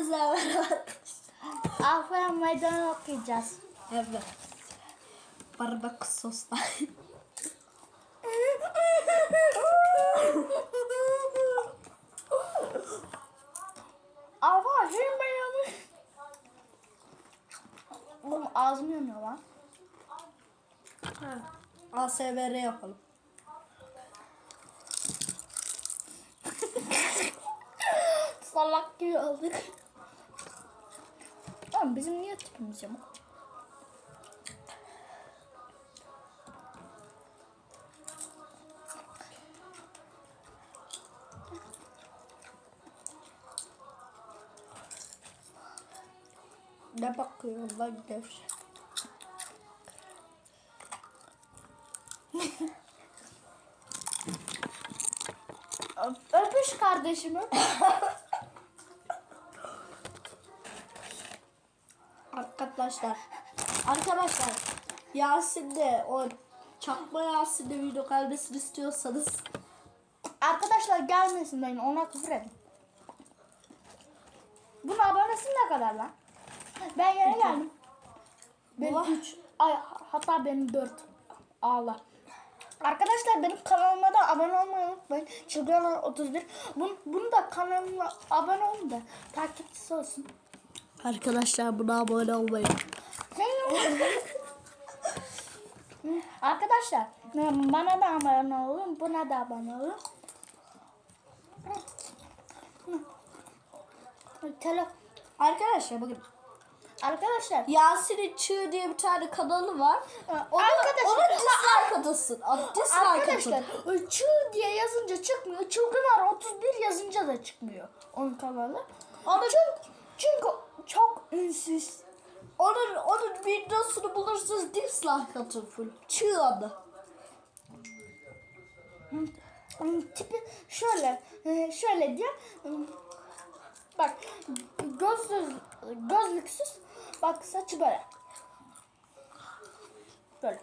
Hepinize merhaba. Aferin meydanı okuyacağız. Evet. Bardak sosla. Ava hem ben yanlış. Oğlum ağzım yanıyor lan. ASMR yapalım. Salak gibi olduk. Oğlum bizim niye tipimiz yamuk? Ne bakıyorsun lan gevşek? Öpüş kardeşimi. Arkadaşlar. Arkadaşlar. Yasin'de o çakma Yasin'de video gelmesini istiyorsanız Arkadaşlar gelmesin deyin ona küfür edin. Bunun abonesi ne kadar lan? Ben yeni geldim. Vah. 3 ay hatta benim 4. Allah. Arkadaşlar benim kanalıma da abone olmayı unutmayın. Çılgınlar 31. Bunu, bunu da kanalıma abone olun da takipçisi olsun. Arkadaşlar buna abone olmayın. Arkadaşlar bana da abone olun. Buna da abone olun. Tele Arkadaşlar bakın. Arkadaşlar Yasin'in Çığ diye bir tane kanalı var. Ona, Arkadaşlar- ona dislike atasın. Dislike Arkadaşlar atın. çığ diye yazınca çıkmıyor. Çılgınlar 31 yazınca da çıkmıyor onun kanalı. Onun, Çünkü, çünkü çok ünsüz. onun, onun videosunu bulursanız dislike atın full. Çığ adı. Onun tipi şöyle e, şöyle diye bak gözlü gözlüksüz bak saçı böyle. Böyle.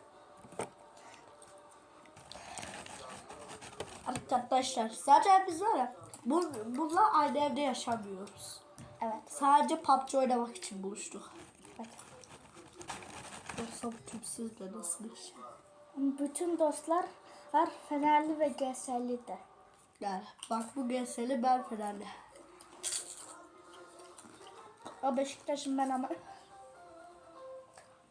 Arkadaşlar zaten biz var ya bu, bununla aynı evde yaşamıyoruz. Evet. Sadece PUBG oynamak için buluştuk. evet. Yoksa bu tüm sizle nasıl yaşayacağım? Bütün dostlar var Fenerli ve GS'li de. Yani bak bu GS'li ben Fenerli. O Beşiktaş'ın ben ama.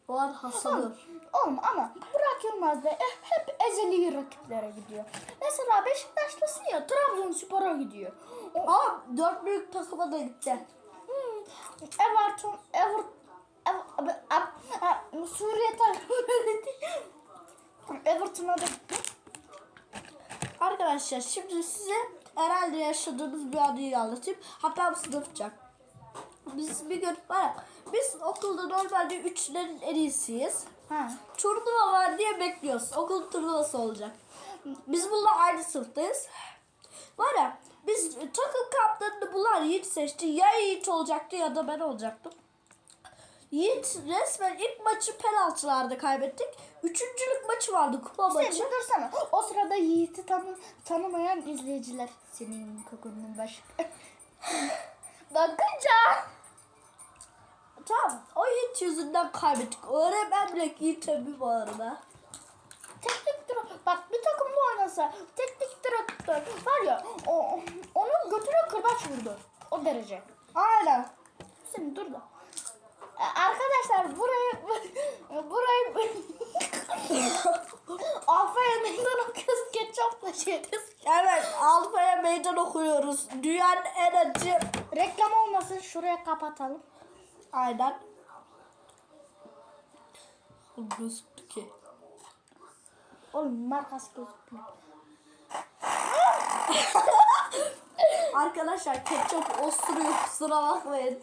O an Hasan'ı. Oğlum ama Burak Yılmaz da hep ezeli rakiplere gidiyor. Mesela Beşiktaşlısın ya Trabzonspor'a gidiyor. O, Aa dört büyük takıma da gitti. Everton, Ever, Ever, Ever, Suriye takımı Everton'a da. Arkadaşlar şimdi size herhalde yaşadığımız bir anıyı anlatayım. Hatta bu sınıfça. Biz bir gün var biz okulda normalde üçlerin en iyisiyiz. Ha. Turnuva var diye bekliyoruz. Okul turnuvası olacak. Biz bununla aynı sınıftayız. Var ya kaptanını bunlar Yiğit seçti. Ya Yiğit olacaktı ya da ben olacaktım. Yiğit resmen ilk maçı penaltılarda kaybettik. Üçüncülük maçı vardı kupa Sen maçı. dursana. O sırada Yiğit'i tanı tanımayan izleyiciler. Senin kokunun başı. Bakınca. Tamam o Yiğit yüzünden kaybettik. Öğretmen bile Yiğit'e bir bu arada. Teknik. Bak bir takımda oynasa teknik direktör var ya o, onun götüne kırbaç vurdu. O derece. Aynen. Şimdi dur da. E, Arkadaşlar burayı burayı Aferin meydan okuyoruz ketçapla şeydiz. Evet Alfa'ya meydan okuyoruz. Dünyanın en acı. Reklam olmasın şuraya kapatalım. Aynen. Gözüktü ki. Oğlum markası gözükmüyor. Arkadaşlar ketçap osturuyor kusura bakmayın.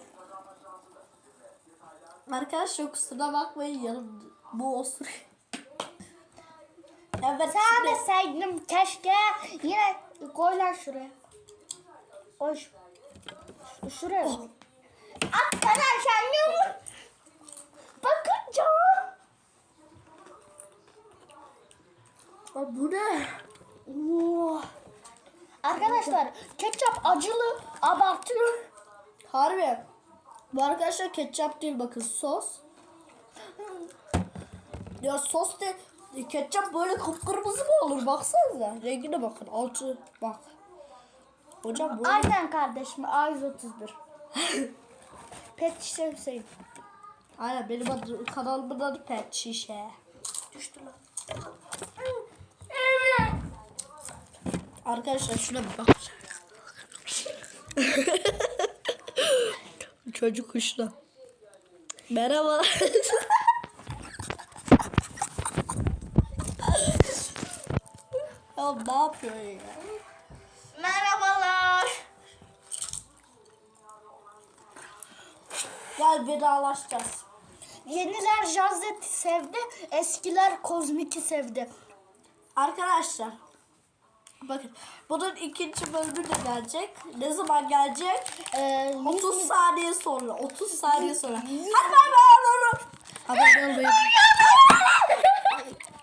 Arkadaşlar kusura bakmayın yanım bu osturuyor. Evet deseydim keşke yine koy lan şuraya. Koy şu- şu- şuraya. koy. Arkadaşlar ne bu? Bakınca. Aa, bu ne? Oo. Arkadaşlar ketçap acılı abartıyor. Harbi Bu arkadaşlar ketçap değil bakın sos. Ya sos de ketçap böyle kıpkırmızı mı olur baksanıza. Rengine bakın altı bak. Hocam bu Aynen kardeşim A131. Pet şişe Hüseyin. Aynen benim adı, kanalımın adı Pet Şişe. Düştü lan. Arkadaşlar şuna bir bak. Çocuk kuşla. Merhaba. ya ne yapıyor ya? Merhabalar. Gel vedalaşacağız. Yeniler Jazzet'i sevdi, eskiler Kozmik'i sevdi. Arkadaşlar bakın bunun ikinci bölümü de gelecek. Ne zaman gelecek? Ee, 30 saniye sonra. 30 saniye sonra. Hadi bay bay. Abone olmayı